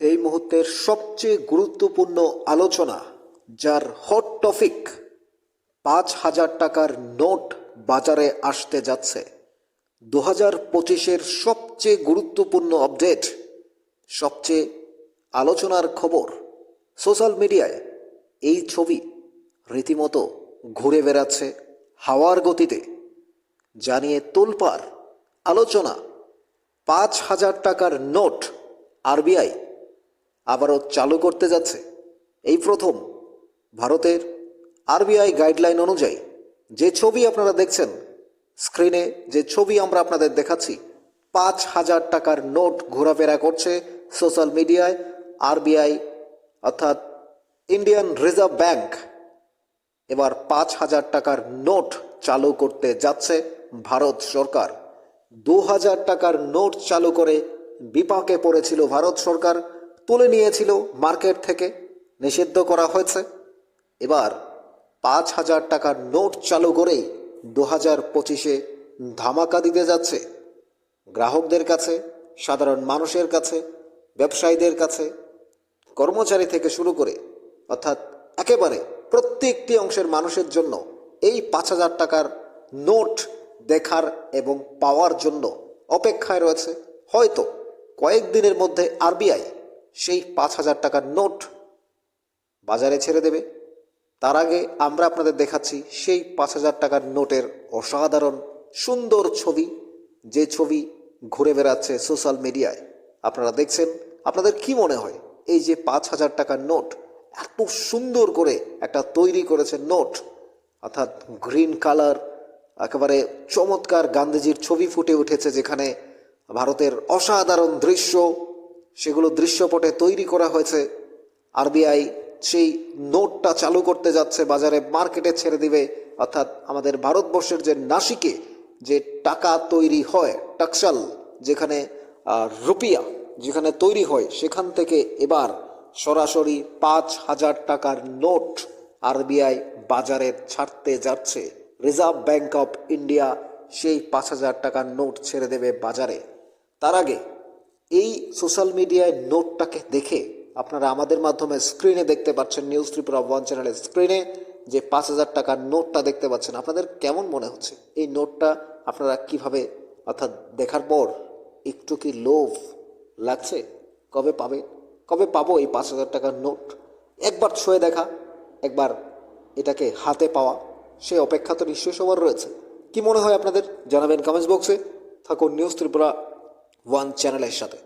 এই মুহূর্তের সবচেয়ে গুরুত্বপূর্ণ আলোচনা, যার হট টপিক পাঁচ হাজার টাকার নোট বাজারে আসতে যাচ্ছে। দু হাজার পঁচিশের সবচেয়ে গুরুত্বপূর্ণ আপডেট সবচেয়ে আলোচনার খবর সোশ্যাল মিডিয়ায় এই ছবি রীতিমতো ঘুরে বেড়াচ্ছে হাওয়ার গতিতে। জানিয়ে তোলপার আলোচনা, পাঁচ হাজার টাকার নোট, আরবিআই আবারও চালু করতে যাচ্ছে। এই প্রথম ভারতের আরবিআই গাইডলাইন অনুযায়ী যে ছবি আপনারা দেখছেন, স্ক্রিনে যে ছবি আমরা আপনাদের দেখাচ্ছি, পাঁচ হাজার টাকার নোট ঘোরাফেরা করছে সোশ্যাল মিডিয়ায় আরবিআই, অর্থাৎ ইন্ডিয়ান রিজার্ভ ব্যাংক। এবার পাঁচ হাজার টাকার নোট চালু করতে যাচ্ছে ভারত সরকার। দু হাজার টাকার নোট চালু করে বিপাকে পড়েছিল ভারত সরকার। তুলে নিয়েছিল মার্কেট থেকে। নিষিদ্ধ করা হয়েছে। এবার পাঁচ হাজার টাকার নোট চালু করেই দু হাজার পঁচিশে ধামাকা দিতে যাচ্ছে। গ্রাহকদের কাছে, সাধারণ মানুষের কাছে, ব্যবসায়ীদের কাছে, কর্মচারী থেকে শুরু করে, অর্থাৎ একেবারে প্রত্যেকটি অংশের মানুষের জন্য এই পাঁচ হাজার টাকার নোট দেখার এবং পাওয়ার জন্য অপেক্ষায় রয়েছে। হয়তো কয়েকদিনের মধ্যে আরবিআই সেই পাঁচ হাজার টাকার নোট বাজারে ছেড়ে দেবে। তার আগে আমরা আপনাদের দেখাচ্ছি সেই পাঁচ হাজার টাকার নোটের অসাধারণ সুন্দর ছবি, যে ছবি ঘুরে বেড়াচ্ছে সোশ্যাল মিডিয়ায়। আপনারা দেখছেন, আপনাদের কি মনে হয়? এই যে পাঁচ হাজার টাকার নোট, এত সুন্দর করে একটা তৈরি করেছে নোট, অর্থাৎ গ্রিন কালার, একেবারে চমৎকার গান্ধীজির ছবি ফুটে উঠেছে যেখানে ভারতের অসাধারণ দৃশ্য সেগুলো দৃশ্যপটে তৈরি করা হয়েছে। আরবিআই সেই নোটটা চালু করতে যাচ্ছে, বাজারে মার্কেটে ছেড়ে দিবে। অর্থাৎ আমাদের ভারতবর্ষের যে নাসিকে, যে টাকা তৈরি হয় টাকসাল যেখানে রুপিয়া যেখানে তৈরি হয়, সেখান থেকে এবার সরাসরি পাঁচ হাজার টাকার নোট আরবিআই বাজারে ছাড়তে যাচ্ছে। রিজার্ভ ব্যাংক অফ ইন্ডিয়া সেই পাঁচ হাজার টাকার নোট ছেড়ে দেবে বাজারে। তার আগে এই সোশ্যাল মিডিয়ায় নোটটাকে দেখে আপনারা আমাদের মাধ্যমে স্ক্রিনে দেখতে পাচ্ছেন নিউজ ত্রিপুরা ওয়ান চ্যানেলের স্ক্রিনে যে পাঁচ হাজার টাকার নোটটা দেখতে পাচ্ছেন। আপনাদের কেমন মনে হচ্ছে? এই নোটটা আপনারা কীভাবে, অর্থাৎ দেখার পর একটু কি লোভ লাগছে? কবে পাবে? কবে পাবো এই পাঁচ হাজার টাকার নোট? একবার ছুঁয়ে দেখা, একবার এটাকে হাতে পাওয়া, সে অপেক্ষা তো নিশ্চয়ই সবার রয়েছে। কি মনে হয় আপনাদের? জানাবেন কমেন্টস বক্সে থাকুন নিউজ ত্রিপুরা ওয়ান চ্যানেলের সাথে